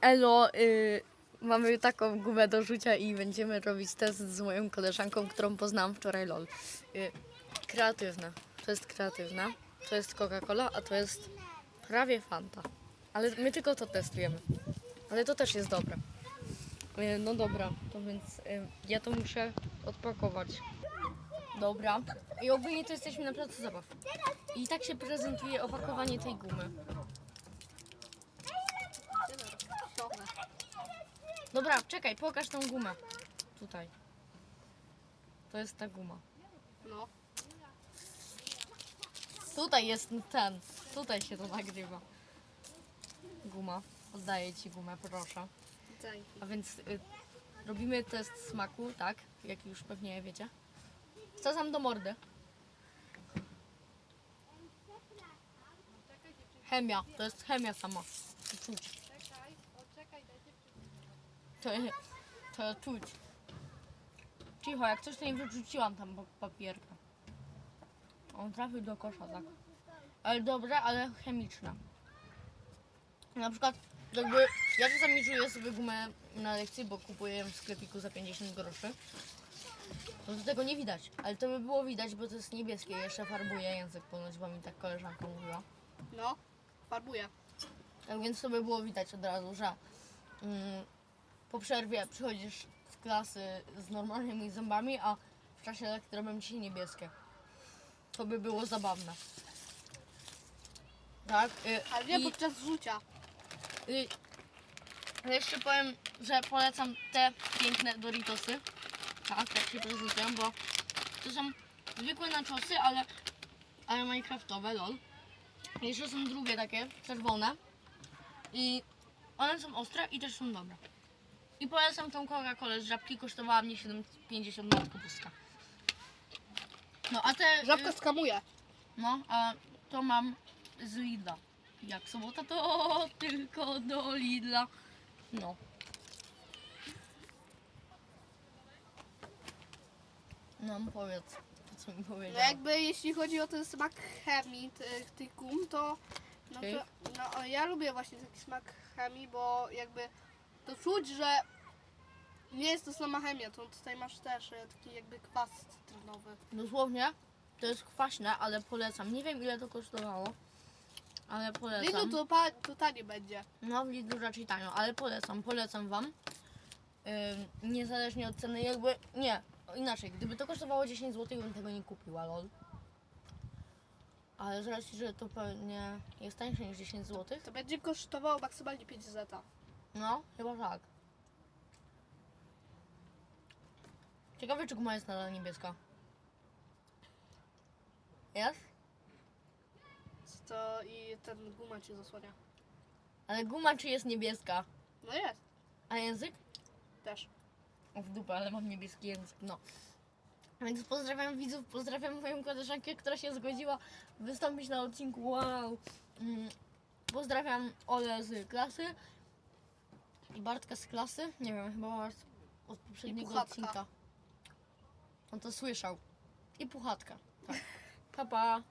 Elo, y, mamy taką gumę do rzucia i będziemy robić test z moją koleżanką, którą poznałam wczoraj LOL. Y, kreatywne. To jest kreatywna. To jest Coca-Cola, a to jest prawie Fanta. Ale my tylko to testujemy. Ale to też jest dobre. Y, no dobra, to więc y, ja to muszę odpakować. Dobra. I ogólnie to jesteśmy na placu zabaw. I tak się prezentuje opakowanie tej gumy. Dobra, czekaj, pokaż tą gumę. Tutaj. To jest ta guma. No. Tutaj jest ten. Tutaj się to nagrywa. Guma. Oddaję ci gumę, proszę. Dzięki. A więc y, robimy test smaku, tak? Jak już pewnie wiecie. Tam do mordy? Chemia. To jest chemia sama. Czuć. To, to czuć. Cicho, jak coś to nie wyrzuciłam tam pa- papierka. On trafił do kosza, tak. Ale dobre, ale chemiczne. Na przykład, jakby ja czasami czuję sobie gumę na lekcji, bo kupuję ją w sklepiku za 50 groszy. To do tego nie widać, ale to by było widać, bo to jest niebieskie. Jeszcze farbuje język ponoć, bo mi tak koleżanka mówiła. No. Farbuję. Tak więc to by było widać od razu, że mm, po przerwie przychodzisz z klasy z normalnymi zębami, a w czasie lekcji robią ci niebieskie. To by było zabawne. Tak? y, Ale nie i- podczas rzucia. Y, jeszcze powiem, że polecam te piękne Doritosy. Tak, tak się prezentują, bo to są zwykłe naczosy, ale, ale minecraftowe, lol. I Jeszcze są drugie takie, czerwone. I one są ostre i też są dobre. I polecam tą Coca-Colę z żabki, kosztowała mnie 7,50 matko puska. No a te... y, Żabka skamuje. no, a to mam z Lidla. Jak sobota to tylko do Lidla. No. No, powiedz, to co mi No powiedział. jakby jeśli chodzi o ten smak chemii tych, tych gum, to no, to no, ja lubię właśnie taki smak chemii, bo jakby to czuć, że nie jest to sama chemia, to tutaj masz też e, taki jakby kwas cytrynowy. Dosłownie, to jest kwaśne, ale polecam. Nie wiem ile to kosztowało, ale Lidlu polecam. to, pa, to tanie będzie. No, w Lidlu raczej tanio, ale polecam, polecam wam. Ym, niezależnie od ceny, jakby, nie, inaczej, gdyby to kosztowało 10 zł, bym tego nie kupiła, lol. Ale z racji, że to pewnie jest tańsze niż 10 zł, To będzie kosztowało maksymalnie 5 zeta. No, chyba tak. Ciekawe, czy guma jest nadal niebieska. Jest? To i ten guma ci zasłania. Ale guma czy jest niebieska? No jest, A język? też. O, w dupę, ale mam niebieski język, no. Więc pozdrawiam widzów, pozdrawiam moją koleżankę, która się zgodziła wystąpić na odcinku, wow. Mm, Pozdrawiam Ole z klasy i Bartka z klasy, nie wiem, chyba Bart od poprzedniego Puchatka. odcinka. On to słyszał. I Puchatka, tak. Pa, pa.